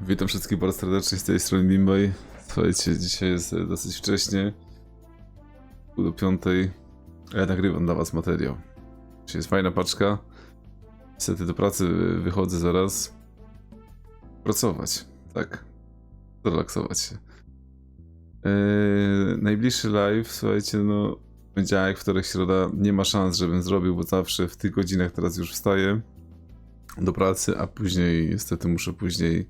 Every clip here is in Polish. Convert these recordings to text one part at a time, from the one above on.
Witam wszystkich bardzo serdecznie z tej strony Nimbay. Słuchajcie, dzisiaj jest e, dosyć wcześnie. Do piątej. Ja nagrywam dla was materiał. Dzisiaj jest fajna paczka. Niestety do pracy wy- wychodzę zaraz. Pracować, tak. Zrelaksować się. Eee, najbliższy live, słuchajcie, no poniedziałek, wtorek, środa, nie ma szans, żebym zrobił, bo zawsze w tych godzinach teraz już wstaję do pracy, a później niestety muszę później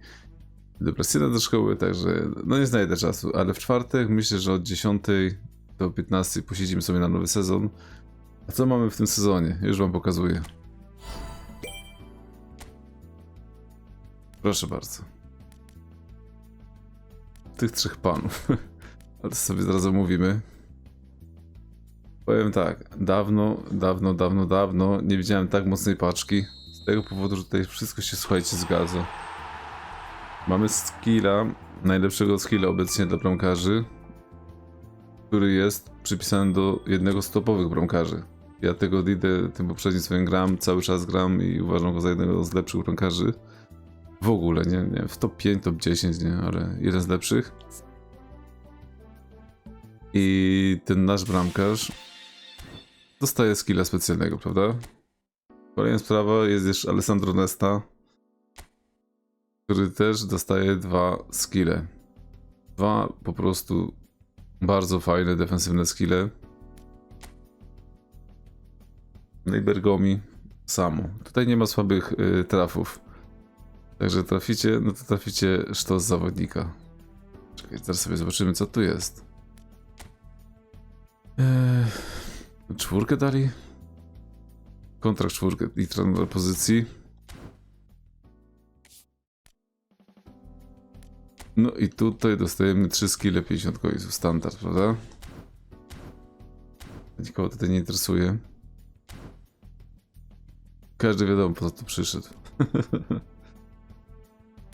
pracy do szkoły, także no nie znajdę czasu, ale w czwartek myślę, że od 10 do 15 posiedzimy sobie na nowy sezon. A co mamy w tym sezonie? Już wam pokazuję. Proszę bardzo. Tych trzech panów. Ale to sobie zaraz omówimy. Powiem tak, dawno, dawno, dawno, dawno nie widziałem tak mocnej paczki. Z tego powodu, że tutaj wszystko się, słuchajcie, zgadza. Mamy skilla, najlepszego skilla obecnie dla bramkarzy, który jest przypisany do jednego z topowych bramkarzy. Ja tego Didę tym poprzednim swoim gram, cały czas gram i uważam go za jednego z lepszych bramkarzy. W ogóle, nie, nie, w top 5, top 10, nie, ale jeden z lepszych. I ten nasz bramkarz dostaje skilla specjalnego, prawda? Kolejna sprawa jest jeszcze Alessandro Nesta, który też dostaje dwa skille. Dwa po prostu bardzo fajne defensywne skille. No i Bergomi samo. Tutaj nie ma słabych y, trafów. Także traficie, no to traficie sztos zawodnika. Czekaj, teraz sobie zobaczymy co tu jest. Eee, czwórkę dali? Kontrakt czwórkę i trener pozycji. No i tutaj dostajemy 3 skille 50 coinsów, standard, prawda? Nikogo tutaj nie interesuje. Każdy wiadomo po co tu przyszedł.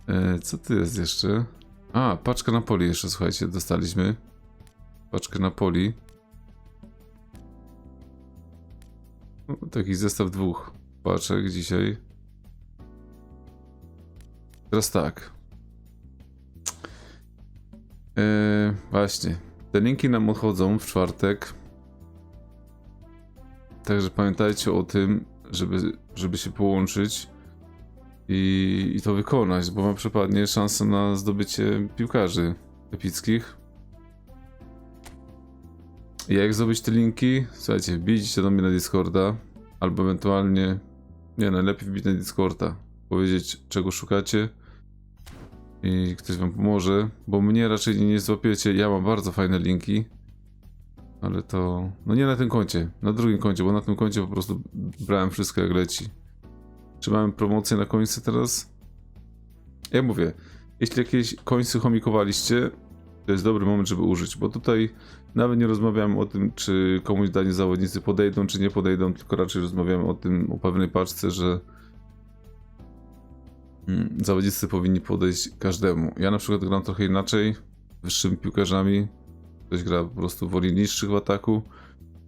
e, co tu jest jeszcze? A, paczka Napoli jeszcze, słuchajcie, dostaliśmy. Paczkę Napoli. No, taki zestaw dwóch paczek dzisiaj. Teraz tak. Eee, właśnie. Te linki nam odchodzą w czwartek. Także pamiętajcie o tym, żeby, żeby się połączyć i, i to wykonać, bo wam przypadnie szansa na zdobycie piłkarzy epickich. I jak zdobyć te linki? Słuchajcie, wbijcie do mnie na Discorda, albo ewentualnie, nie, najlepiej wbić na Discorda, powiedzieć czego szukacie i ktoś wam pomoże, bo mnie raczej nie złapiecie. Ja mam bardzo fajne linki, ale to. No nie na tym koncie, na drugim koncie, bo na tym koncie po prostu brałem wszystko jak leci. Czy mamy promocję na końcu teraz? Ja mówię, jeśli jakieś końce chomikowaliście, to jest dobry moment, żeby użyć, bo tutaj nawet nie rozmawiamy o tym, czy komuś dani zawodnicy podejdą, czy nie podejdą, tylko raczej rozmawiamy o tym, o pewnej paczce, że zawodnicy powinni podejść każdemu. Ja na przykład gram trochę inaczej, wyższymi piłkarzami. Ktoś gra po prostu woli niższych w ataku,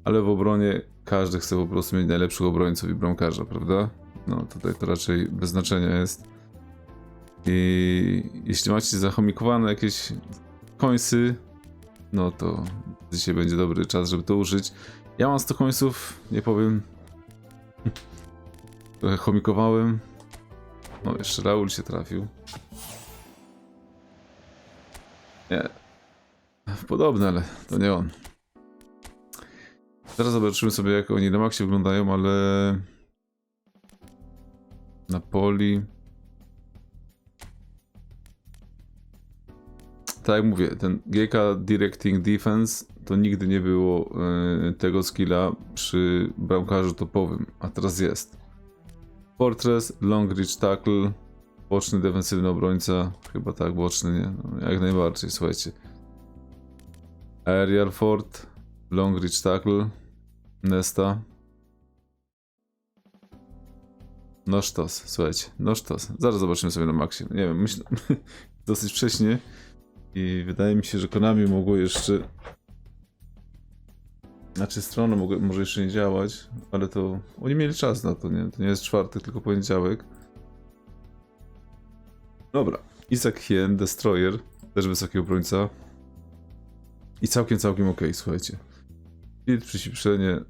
ale w obronie każdy chce po prostu mieć najlepszych obrońców i bramkarza, prawda? No tutaj to raczej bez znaczenia jest. I jeśli macie zachomikowane jakieś końsy, no to dzisiaj będzie dobry czas, żeby to użyć. Ja mam 100 końców, nie powiem. Trochę chomikowałem. No, jeszcze Raul się trafił. Nie. Podobne, ale to nie on. Teraz zobaczymy sobie, jak oni na maksie wyglądają, ale... Napoli... Tak jak mówię, ten GK Directing Defense to nigdy nie było e, tego skilla przy bramkarzu topowym, a teraz jest. Fortress, Long Reach Tackle, boczny defensywny obrońca, chyba tak, boczny, nie? No, jak najbardziej, słuchajcie. Aerial Fort, Long Reach Tackle, Nesta. Nosztos, słuchajcie, nosztos. Zaraz zobaczymy sobie na maksie. Nie wiem, myślę, dosyć wcześnie i wydaje mi się, że Konami mogło jeszcze znaczy strona mogę, może jeszcze nie działać, ale to oni mieli czas na to, nie? To nie jest czwartek, tylko poniedziałek. Dobra, Isaac Hien, Destroyer, też wysoki obrońca. I całkiem, całkiem ok, słuchajcie. I przyspieszenie.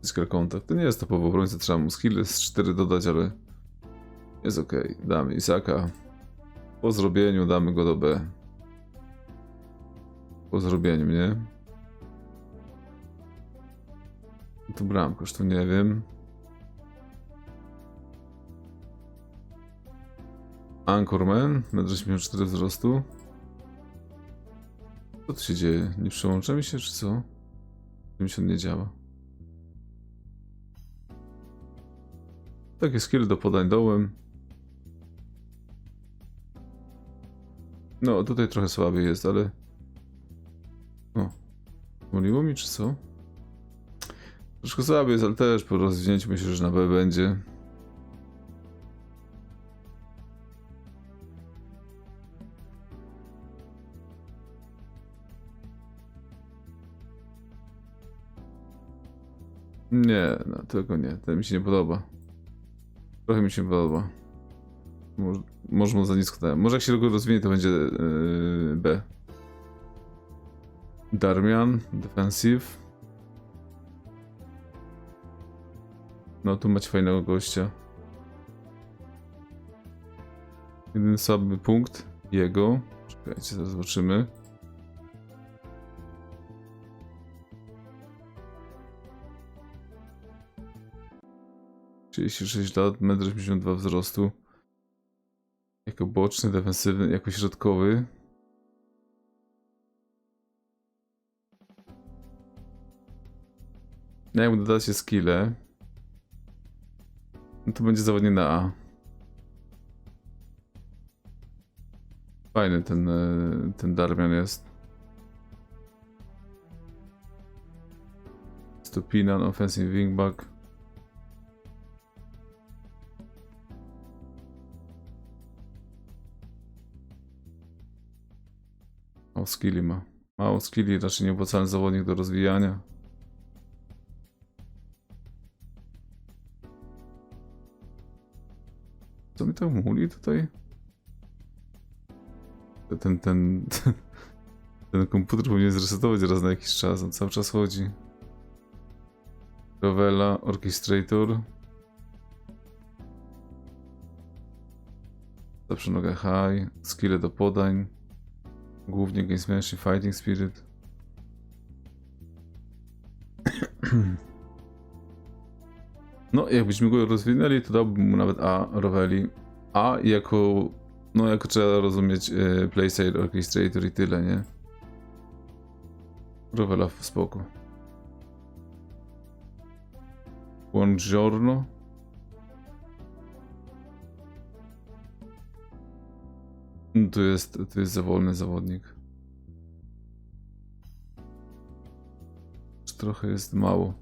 Physical contact. To nie jest topowy obrońca, trzeba mu skill z 4 dodać, ale jest ok. Damy Isaka. Po zrobieniu damy go do B. Po zrobieniu, nie? To bramkarz, to nie wiem. Anchorman, 1,84 m wzrostu. Co tu się dzieje? Nie przełącza mi się, czy co? Mi się nie działa. Takie skill do podań dołem. No, tutaj trochę słabiej jest, ale... O. Pomyliło mi, czy co? Troszkę słabiej jest, ale też po rozwinięciu myślę, że na B będzie. Nie, no nie. Ten mi się nie podoba. Trochę mi się podoba. Może, może mu za nisko dałem. Może jak się go rozwinie, to będzie yy, B. Darmian, defensive. No tu macie fajnego gościa. Jeden słaby punkt jego. Czekajcie, zaraz zobaczymy. Trzydzieści sześć lat, 1,82 m wzrostu. Jako boczny, defensywny, jako środkowy. Jak mu dodacie skille, to będzie zawodnie na A. Fajny ten, e, ten Darmian jest. Stupinan, offensive wingback. Mało skilli ma. Mało skilli, raczej nieopłacalny zawodnik do rozwijania. Co mi to muli tutaj? Ten, ten, ten, ten komputer powinien zresetować raz na jakiś czas, on cały czas chodzi. Rovella, Orchestrator. Zawsze noga high, skille do podań. Głównie Gamesmanship, Fighting Spirit. No, jakbyśmy go rozwinęli, to dałbym mu nawet A, Roveli. A jako, no jako trzeba rozumieć y, Playstate Orchestrator i tyle, nie? Rovela w spoko. Buongiorno. No, Tu jest, tu jest za wolny zawodnik. Trochę jest mało.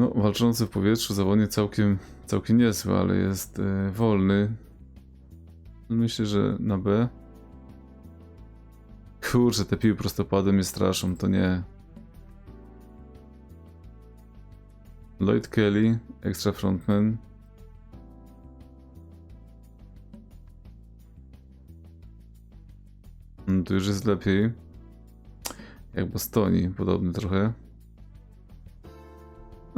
No, walczący w powietrzu zawodnik całkiem, całkiem niezły, ale jest e, wolny. Myślę, że na B. Kurczę, te piły prostopadem mnie straszą, to nie. Lloyd Kelly, extra frontman. No, tu już jest lepiej. Jak Bostoni, podobny trochę.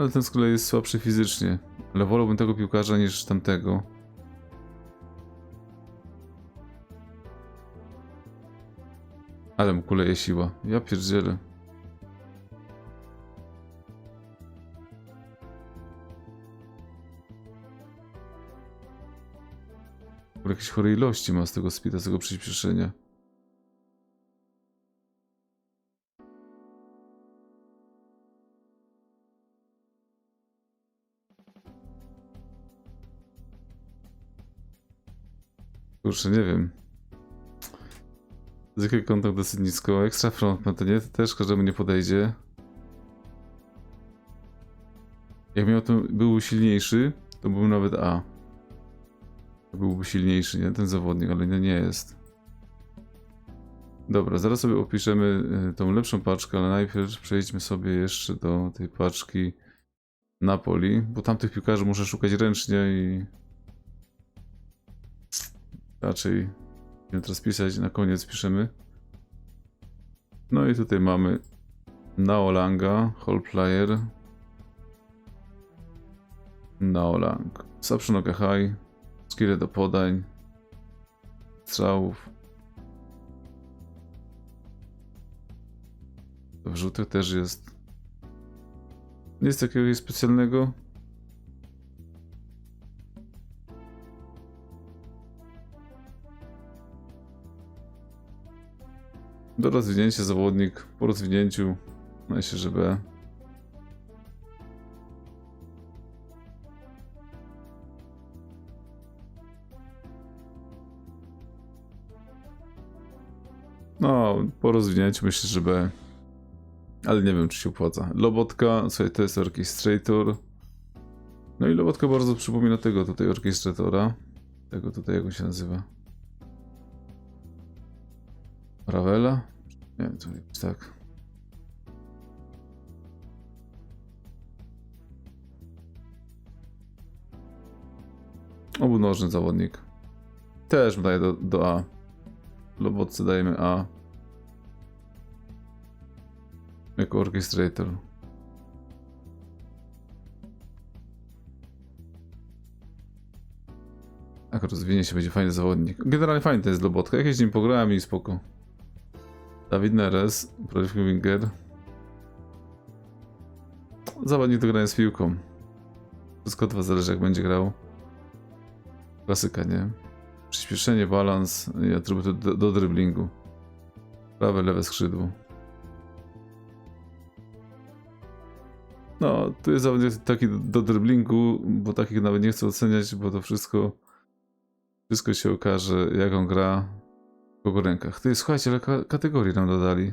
Ale ten z kolei jest słabszy fizycznie. Ale wolałbym tego piłkarza niż tamtego. Ale mu kuleje siła. Ja pierdzielę. Jakieś chore ilości ma z tego spita, z tego przyspieszenia. Kurczę, nie wiem. Zwykły kontakt dosyć nisko. Extra frontman to nie, to też każdemu nie podejdzie. Jak miał to, był silniejszy, to był nawet A. Byłby silniejszy, nie? Ten zawodnik, ale nie, nie jest. Dobra, zaraz sobie opiszemy y, tą lepszą paczkę, ale najpierw przejdźmy sobie jeszcze do tej paczki Napoli, bo tamtych piłkarzy muszę szukać ręcznie i raczej nie teraz pisać, na koniec piszemy. No i tutaj mamy Naolanga, Hall Player. Naolang. Sapszynoga High. Skille do podań. Strzałów. W też jest. Nic jakiegoś specjalnego. Do rozwinięcia zawodnik po rozwinięciu myślę, że B. No, po rozwinięciu myślę, że B. Ale nie wiem, czy się opłaca. Lobotka, słuchaj, to jest orchestrator. No i Lobotka bardzo przypomina tego tutaj orchestratora. Tego tutaj, jak on się nazywa? Ravela? Nie co jakoś tak. Obunożny zawodnik. Też daję do, do A. Lobotce dajemy A. Jako orchestrator. Jak rozwinie się, będzie fajny zawodnik. Generalnie fajny to jest Lobotka. Jakieś z nim pograłem i spoko. Dawid Neres, prawdziwy winger. Zawodnik do grania z piłką. Wszystko od was zależy jak będzie grał. Klasyka, nie? Przyspieszenie, balans i atrybuty do, do driblingu. Prawe, lewe skrzydło. No, tu jest zawodnik taki do, do driblingu, bo takich nawet nie chcę oceniać, bo to wszystko wszystko się okaże, jak on gra kogo rękach. Ty, słuchajcie, ale ka kategorii nam dodali.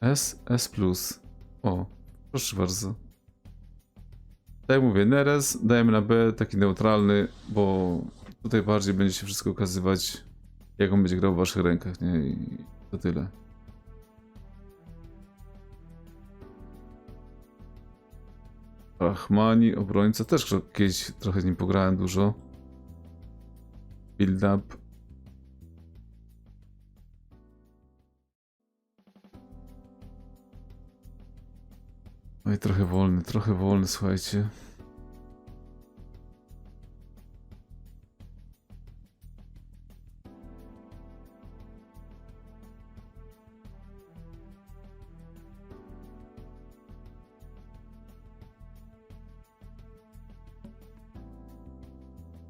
S, S+. O, proszę bardzo. Tak jak mówię, Neres dajemy na B, taki neutralny, bo tutaj bardziej będzie się wszystko okazywać, jak on będzie grał w waszych rękach, nie? I to tyle. Rahmani, obrońca, też kiedyś trochę z nim pograłem dużo. Build up. Oj, trochę wolny, trochę wolny, słuchajcie.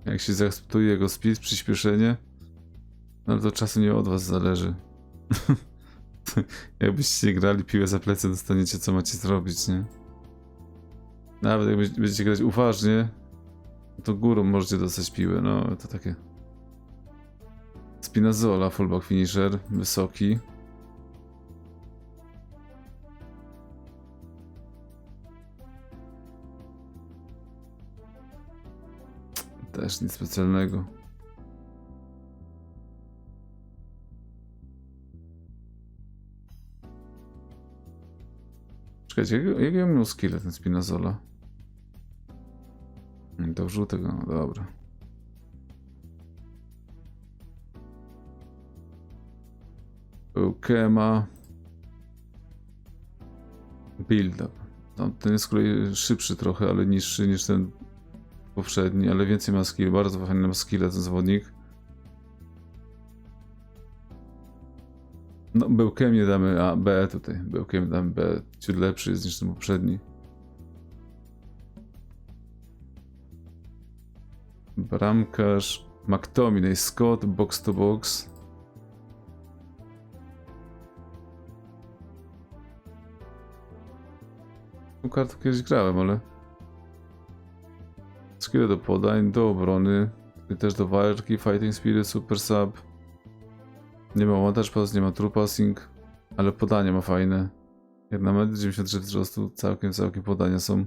Jak się zaakceptuje jego speed, przyspieszenie, no to czasu nie od was zależy. Jakbyście grali piłę za plecy, dostaniecie co macie zrobić, nie? Nawet jak będzie- będziecie grać uważnie, to górą możecie dostać piłę, no to takie. Spinazzola, fullback finisher, wysoki. Też nic specjalnego. Czekajcie, jak, jak ja miał skille ten Spinazzola? Mm, Do żółtego, no dobra. Był Kema. Build up. No, ten jest z kolei szybszy trochę, ale niższy niż ten poprzedni, ale więcej ma skill. Bardzo fajny ma skille ten zawodnik. No, Bełkiem nie damy A, B tutaj. Bełkiem damy B. Ciut lepszy jest niż ten poprzedni. Bramkarz. McTominay, Scott, box to box. Tą kartę kiedyś grałem, ale... Skille do podań, do obrony. Też do walki, fighting spirit, super sub. Nie ma montaż pass, nie ma true passing, ale podania ma fajne. Jak na metr 93 wzrostu, całkiem, całkiem podania są.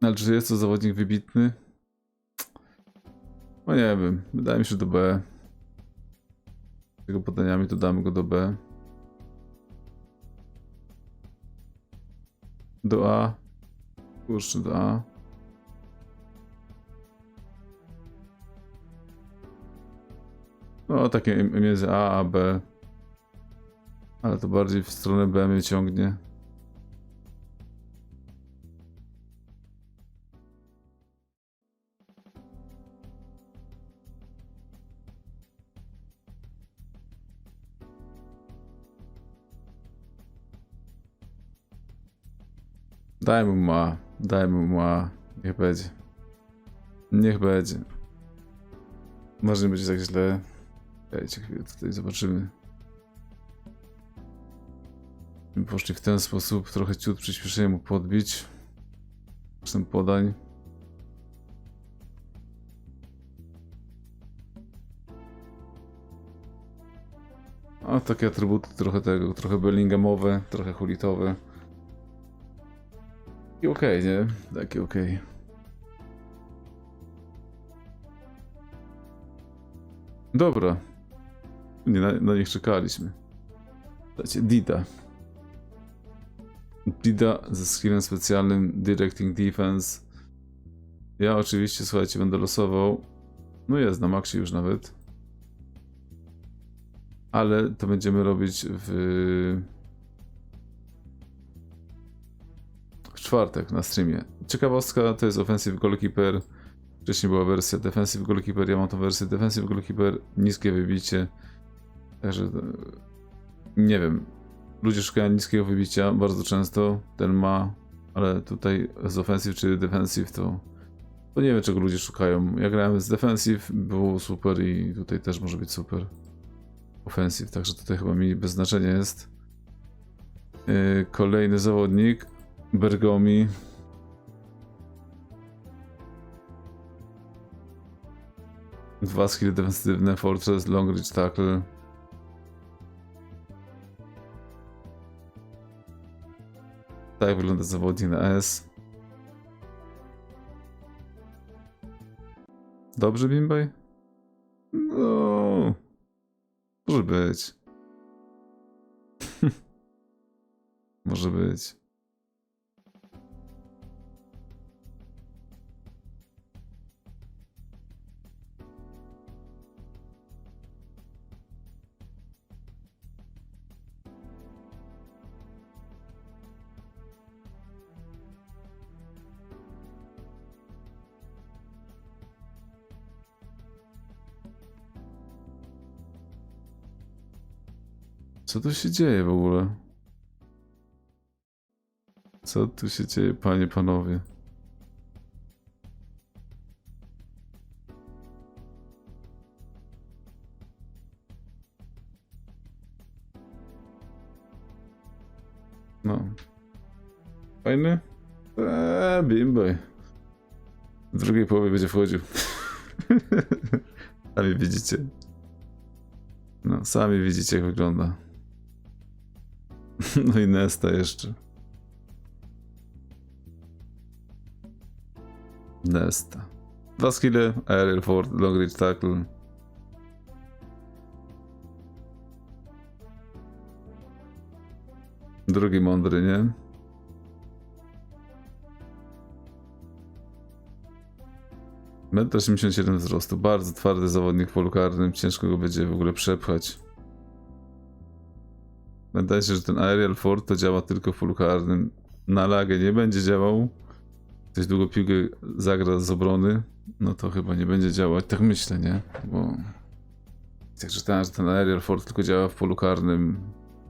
Ale czy jest to zawodnik wybitny? No nie wiem, wydaje mi się do B. Z tego podaniami to damy go do B. Do A. Kurczę, do A. No, takie między A a B. Ale to bardziej w stronę B mnie ciągnie. Dajmy mu A. Dajmy mu A. Niech będzie. Niech będzie. Może nie będzie tak źle. Dajcie chwilę, tutaj zobaczymy. Poszli w ten sposób, trochę ciut przyspieszenie mu podbić. Kosztem podań. A takie atrybuty trochę tego, trochę Bellinghamowe, trochę hulitowe. I okej, nie? Takie okej. Dobra. Nie na, na nich czekaliśmy. Dajcie Dida. Dida ze skillem specjalnym Directing Defense. Ja oczywiście, słuchajcie, będę losował. No jest na maksie już nawet. Ale to będziemy robić w... w czwartek na streamie. Ciekawostka to jest Offensive Goalkeeper. Wcześniej była wersja Defensive Goalkeeper, ja mam tą wersję Defensive Goalkeeper, niskie wybicie. Także nie wiem. Ludzie szukają niskiego wybicia bardzo często. Ten ma, ale tutaj z Offensive czy Defensive to, to nie wiem czego ludzie szukają. Ja grałem z Defensive, było super i tutaj też może być super. Offensive, także tutaj chyba mi bez znaczenia jest. Yy, Kolejny zawodnik, Bergomi. Dwa skille defensywne, Fortress, Long Reach Tackle. Tak wygląda zawodnik na S. Dobrze, Bimbaj? No. Może być. Może być. Co tu się dzieje w ogóle? Co tu się dzieje, panie, panowie? No. Fajny? Eee, bimboj. W drugiej połowie będzie wchodził. Sami widzicie. No, sami widzicie jak wygląda. No i Nesta jeszcze. Nesta. Dwa skille, aerial forward, long reach tackle. Drugi mądry, nie? Metr 87 wzrostu, bardzo twardy zawodnik w polu karnym, ciężko go będzie w ogóle przepchać. Wydaje się, że ten Aerial Ford to działa tylko w polu karnym. Na lagę nie będzie działał. Ktoś długo piłkę zagra z obrony, no to chyba nie będzie działać. Tak myślę, nie? Bo jak czytałem, że ten Aerial Ford tylko działa w polu karnym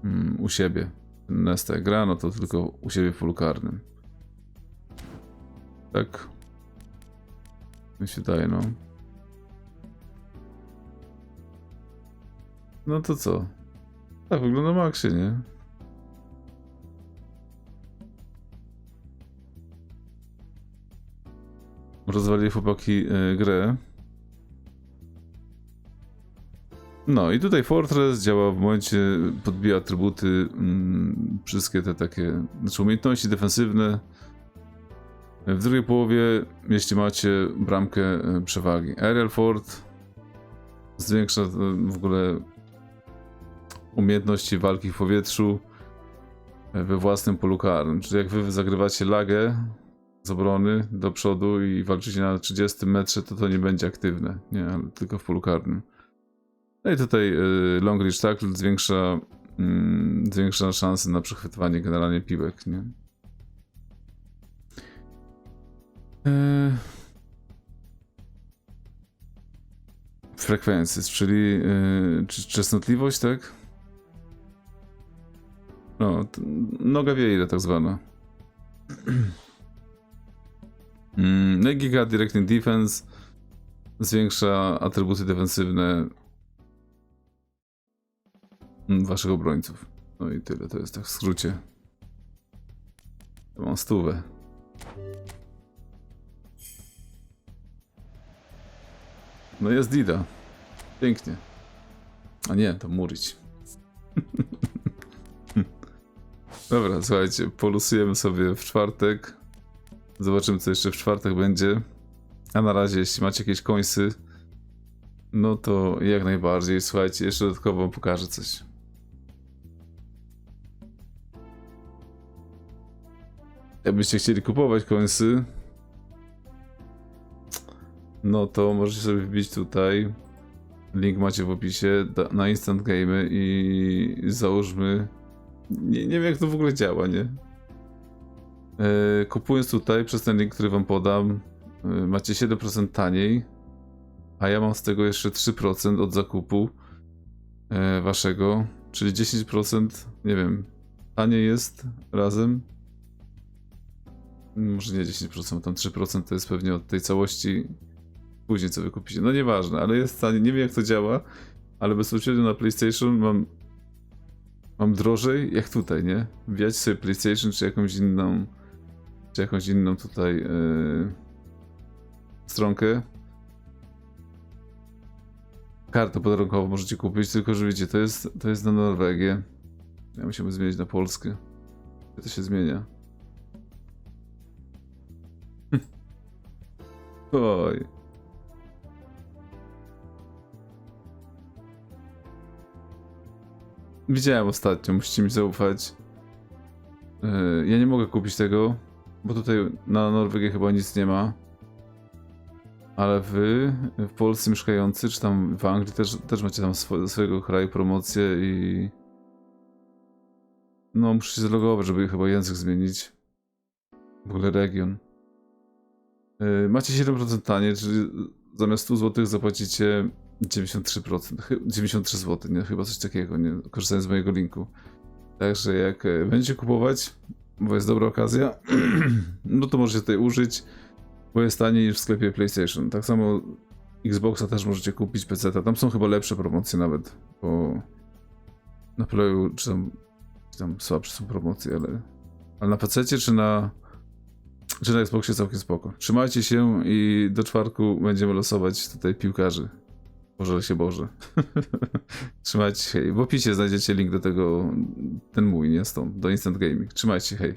mm, u siebie. Nesta gra, no to tylko u siebie w polu karnym. Tak. Mi się daje, no. No to co? Tak wygląda Maxie, nie? Rozwalili chłopaki y, grę. No i tutaj Fortress działa w momencie, podbija atrybuty, mm, wszystkie te takie, znaczy umiejętności defensywne. W drugiej połowie, jeśli macie bramkę y, przewagi. Aerial Fort zwiększa y, w ogóle umiejętności walki w powietrzu. we własnym polu karnym. Czyli jak wy zagrywacie lagę z obrony do przodu i walczycie na 30 metrze, to to nie będzie aktywne, nie, tylko w polu karnym. No i tutaj y, long reach tackle zwiększa, mm, zwiększa szanse na przechwytywanie generalnie piłek, nie? Y, Frekwencje, czyli czy- częstotliwość, tak? No, noga wiejre tak zwana. Mm, No i Giga Directing Defense zwiększa atrybuty defensywne mm, waszych obrońców. No i tyle, to jest tak w skrócie. To mam stówę. No jest Dida. Pięknie. A nie, to Murić. Dobra, słuchajcie, polusujemy sobie w czwartek. Zobaczymy, co jeszcze w czwartek będzie. A na razie, jeśli macie jakieś końsy, no to jak najbardziej. Słuchajcie, jeszcze dodatkowo wam pokażę coś. Jakbyście chcieli kupować końsy, no to możecie sobie wbić tutaj. Link macie w opisie na Instant Game i załóżmy. Nie, nie wiem, jak to w ogóle działa, nie? E, kupując tutaj przez ten link, który wam podam, e, macie 7% taniej, a ja mam z tego jeszcze 3% od zakupu e, waszego, czyli 10%, nie wiem, taniej jest razem. Może nie 10%, tam 3% to jest pewnie od tej całości później co wykupicie. No nieważne, ale jest taniej, nie wiem jak to działa, ale bezpośrednio na PlayStation mam mam drożej jak tutaj, nie? Wbijać sobie PlayStation czy jakąś inną czy jakąś inną tutaj yy, stronkę. Kartę podarunkową możecie kupić, tylko że wiecie, to jest, to jest na Norwegię. Ja musimy zmienić na Polskę. To się zmienia? Oj. Widziałem ostatnio, musicie mi zaufać. Yy, ja nie mogę kupić tego, bo tutaj na Norwegię chyba nic nie ma. Ale wy, w Polsce mieszkający, czy tam w Anglii też, też macie tam swo swojego kraju promocję i... No, muszę się zalogować, żeby chyba język zmienić. W ogóle region. Yy, macie 7% taniej, czyli zamiast 100 zł zapłacicie 93%. Chy- 93 zł, nie? Chyba coś takiego, nie? Korzystając z mojego linku. Także jak e, będziecie kupować, bo jest dobra okazja, no to możecie tutaj użyć, bo jest taniej niż w sklepie PlayStation. Tak samo Xboxa też możecie kupić, PC. Tam są chyba lepsze promocje nawet, bo na Playu czy tam, czy tam słabsze są promocje, ale, ale na PC czy na czy na Xboxie całkiem spoko. Trzymajcie się i do czwartku będziemy losować tutaj piłkarzy. Boże się Boże. Trzymajcie się. W opisie znajdziecie link do tego, ten mój, nie stąd, do Instant Gaming. Trzymajcie się, hej.